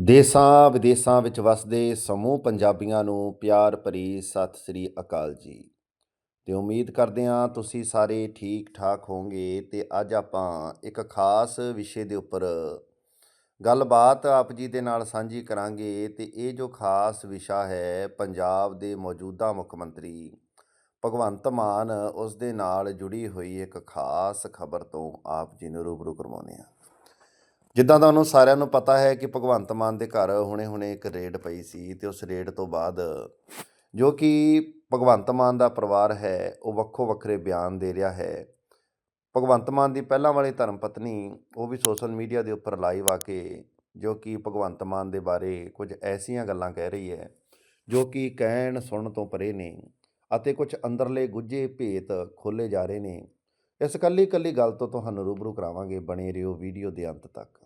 ਦੇਸਾਂ ਵਿਦੇਸਾਂ ਵਿੱਚ ਵਸਦੇ ਸਮੂਹ ਪੰਜਾਬੀਆਂ ਨੂੰ ਪਿਆਰ ਭਰੀ ਸਤਿ ਸ੍ਰੀ ਅਕਾਲ ਜੀ। ਤੇ ਉਮੀਦ ਕਰਦੇ ਹਾਂ ਤੁਸੀਂ ਸਾਰੇ ਠੀਕ ਠਾਕ ਹੋਵੋਗੇ ਤੇ ਅੱਜ ਆਪਾਂ ਇੱਕ ਖਾਸ ਵਿਸ਼ੇ ਦੇ ਉੱਪਰ ਗੱਲਬਾਤ ਆਪ ਜੀ ਦੇ ਨਾਲ ਸਾਂਝੀ ਕਰਾਂਗੇ ਤੇ ਇਹ ਜੋ ਖਾਸ ਵਿਸ਼ਾ ਹੈ ਪੰਜਾਬ ਦੇ ਮੌਜੂਦਾ ਮੁੱਖ ਮੰਤਰੀ ਭਗਵੰਤ ਮਾਨ, ਉਸ ਦੇ ਨਾਲ ਜੁੜੀ ਹੋਈ ਇੱਕ ਖਾਸ ਖਬਰ ਤੋਂ ਆਪ ਜੀ ਨੂੰ ਰੂਬਰੂ ਕਰਵਾਉਂਦੇ ਹਾਂ। ਜਿੱਦਾਂ ਤੁਹਾਨੂੰ ਸਾਰਿਆਂ ਨੂੰ ਪਤਾ ਹੈ ਕਿ ਭਗਵੰਤ ਮਾਨ ਦੇ ਘਰ ਹੁਣੇ-ਹੁਣੇ ਇੱਕ ਰੇਡ ਪਈ ਸੀ ਤੇ ਉਸ ਰੇਡ ਤੋਂ ਬਾਅਦ ਜੋ ਕਿ ਭਗਵੰਤ ਮਾਨ ਦਾ ਪਰਿਵਾਰ ਹੈ, ਉਹ ਵੱਖੋ ਵੱਖਰੇ ਬਿਆਨ ਦੇ ਰਿਹਾ ਹੈ। ਭਗਵੰਤ ਮਾਨ ਦੀ ਪਹਿਲਾਂ ਵਾਲੀ ਧਰਮ ਪਤਨੀ, ਉਹ ਵੀ ਸੋਸ਼ਲ ਮੀਡੀਆ ਦੇ ਉੱਪਰ ਲਾਈਵ ਆ ਕੇ ਜੋ ਕਿ ਭਗਵੰਤ ਮਾਨ ਦੇ ਬਾਰੇ ਕੁਝ ਐਸੀਆਂ ਗੱਲਾਂ ਕਹਿ ਰਹੀ ਹੈ, ਜੋ ਕਿ ਕਹਿਣ ਸੁਣਨ ਤੋਂ ਪਰੇ ਨੇ ਅਤੇ ਕੁਝ ਅੰਦਰਲੇ ਗੁੱਝੇ ਭੇਤ ਖੋਲੇ ਜਾ ਰਹੇ ਨੇ। ਇਸ ਕੱਲੀ ਕੱਲੀ ਗੱਲ ਤੋਂ ਤੁਹਾਨੂੰ ਰੂਬਰੂ ਕਰਾਵਾਂਗੇ ਬਣੇ ਰਹੋ ਵੀਡੀਓ ਦੇ ਅੰਤ ਤੱਕ।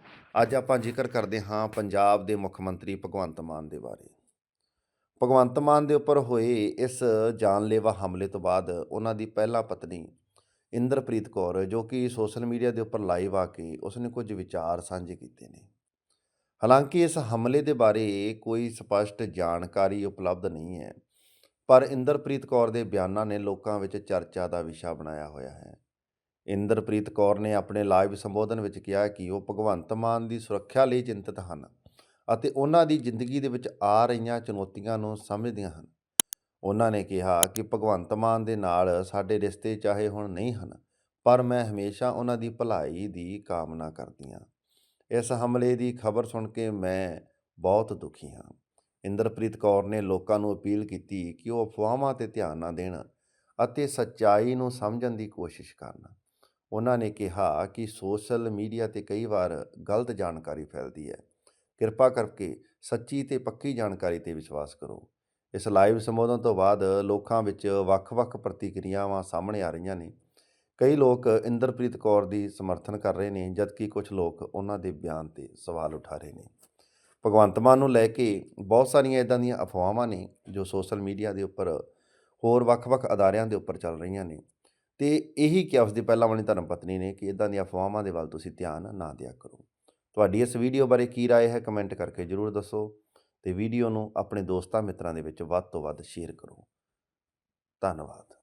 ਅੱਜ ਆਪਾਂ ਜ਼ਿਕਰ ਕਰਦੇ ਹਾਂ ਪੰਜਾਬ ਦੇ ਮੁੱਖ ਮੰਤਰੀ ਭਗਵੰਤ ਮਾਨ ਦੇ ਬਾਰੇ। ਭਗਵੰਤ ਮਾਨ ਦੇ ਉੱਪਰ ਹੋਏ ਇਸ ਜਾਨਲੇਵਾ ਹਮਲੇ ਤੋਂ ਬਾਅਦ ਉਹਨਾਂ ਦੀ ਪਹਿਲਾ ਪਤਨੀ ਇੰਦਰਪ੍ਰੀਤ ਕੌਰ, ਜੋ ਕਿ ਸੋਸ਼ਲ ਮੀਡੀਆ ਦੇ ਉੱਪਰ ਲਾਈਵ ਆ ਕੇ ਉਸਨੇ ਕੁਝ ਵਿਚਾਰ ਸਾਂਝੇ ਕੀਤੇ ਨੇ। ਹਾਲਾਂਕਿ ਇਸ ਹਮਲੇ ਦੇ ਬਾਰੇ ਕੋਈ ਸਪਸ਼ਟ ਜਾਣਕਾਰੀ ਉਪਲਬਧ ਨਹੀਂ ਹੈ, ਪਰ ਇੰਦਰਪ੍ਰੀਤ ਕੌਰ ਦੇ ਬਿਆਨਾਂ ਨੇ ਲੋਕਾਂ ਵਿੱਚ ਚਰਚਾ ਦਾ ਵਿਸ਼ਾ ਬਣਾਇਆ ਹੋਇਆ ਹੈ। ਇੰਦਰਪ੍ਰੀਤ ਕੌਰ ਨੇ ਆਪਣੇ ਲਾਈਵ ਸੰਬੋਧਨ ਵਿੱਚ ਕਿਹਾ ਕਿ ਉਹ ਭਗਵੰਤ ਮਾਨ ਦੀ ਸੁਰੱਖਿਆ ਲਈ ਚਿੰਤਤ ਹਨ ਅਤੇ ਉਹਨਾਂ ਦੀ ਜ਼ਿੰਦਗੀ ਦੇ ਵਿੱਚ ਆ ਰਹੀਆਂ ਚੁਣੌਤੀਆਂ ਨੂੰ ਸਮਝਦੀਆਂ ਹਨ। ਉਹਨਾਂ ਨੇ ਕਿਹਾ ਕਿ ਭਗਵੰਤ ਮਾਨ ਦੇ ਨਾਲ ਸਾਡੇ ਰਿਸ਼ਤੇ ਚਾਹੇ ਹੁਣ ਨਹੀਂ ਹਨ, ਪਰ ਮੈਂ ਹਮੇਸ਼ਾ ਉਹਨਾਂ ਦੀ ਭਲਾਈ ਦੀ ਕਾਮਨਾ ਕਰਦੀ ਹਾਂ। ਇਸ ਹਮਲੇ ਦੀ ਖਬਰ ਸੁਣ ਕੇ ਮੈਂ ਬਹੁਤ ਦੁਖੀ ਹਾਂ। ਇੰਦਰਪ੍ਰੀਤ ਕੌਰ ਨੇ ਲੋਕਾਂ ਨੂੰ ਅਪੀਲ ਕੀਤੀ ਕਿ ਉਹ ਅਫਵਾਹਾਂ ਤੇ ਧਿਆਨ ਨਾ ਦੇਣ ਅਤੇ ਸੱਚਾਈ ਨੂੰ ਸਮਝਣ ਦੀ ਕੋਸ਼ਿਸ਼ ਕਰਨ। ਉਹਨਾਂ ਨੇ ਕਿਹਾ ਕਿ ਸੋਸ਼ਲ ਮੀਡੀਆ ਤੇ ਕਈ ਵਾਰ ਗਲਤ ਜਾਣਕਾਰੀ ਫੈਲਦੀ ਹੈ। ਕਿਰਪਾ ਕਰਕੇ ਸੱਚੀ ਤੇ ਪੱਕੀ ਜਾਣਕਾਰੀ ਤੇ ਵਿਸ਼ਵਾਸ ਕਰੋ। ਇਸ ਲਾਈਵ ਸੰਬੋਧਨ ਤੋਂ ਬਾਅਦ ਲੋਕਾਂ ਵਿੱਚ ਵੱਖ-ਵੱਖ ਪ੍ਰਤੀਕਿਰਿਆਵਾਂ ਸਾਹਮਣੇ ਆ ਰਹੀਆਂ ਨੇ। ਕਈ ਲੋਕ ਇੰਦਰਪ੍ਰੀਤ ਕੌਰ ਦੀ ਸਮਰਥਨ ਕਰ ਰਹੇ ਨੇ, ਜਦਕਿ ਕੁਝ ਲੋਕ ਉਹਨਾਂ ਦੇ ਬਿਆਨ ਤੇ ਸਵਾਲ ਉਠਾ ਰਹੇ ਨੇ। ਭਗਵੰਤ ਮਾਨ ਨੂੰ ਲੈ ਕੇ ਬਹੁਤ ਸਾਰੀਆਂ ਇਦਾਂ ਦੀਆਂ ਅਫਵਾਹਾਂ ਨੇ ਜੋ ਸੋਸ਼ਲ ਮੀਡੀਆ ਦੇ ਉੱਪਰ ਹੋਰ ਵੱਖ-ਵੱਖ ਅਦਾਰਿਆਂ ਦੇ ਉੱਪਰ ਚੱਲ ਰਹੀਆਂ ਨੇ। ਤੇ ਇਹੀ ਕਿਹਾ ਉਸ ਦੀ ਪਹਿਲਾਂ ਵਾਲੀ ਧਰਮ ਪਤਨੀ ਨੇ ਕਿ ਇਦਾਂ ਦੀਆਂ ਅਫਵਾਹਾਂ ਦੇ ਵੱਲ ਤੁਸੀਂ ਧਿਆਨ ਨਾ ਦਿਆ ਕਰੋ ਤੁਹਾਡੀ ਇਸ ਵੀਡੀਓ ਬਾਰੇ ਕੀ رائے ਹੈ ਕਮੈਂਟ ਕਰਕੇ ਜਰੂਰ ਦੱਸੋ ਤੇ ਵੀਡੀਓ ਨੂੰ ਆਪਣੇ ਦੋਸਤਾਂ ਮਿੱਤਰਾਂ ਦੇ ਵਿੱਚ ਵੱਧ ਤੋਂ ਵੱਧ ਸ਼ੇਅਰ ਕਰੋ ਧੰਨਵਾਦ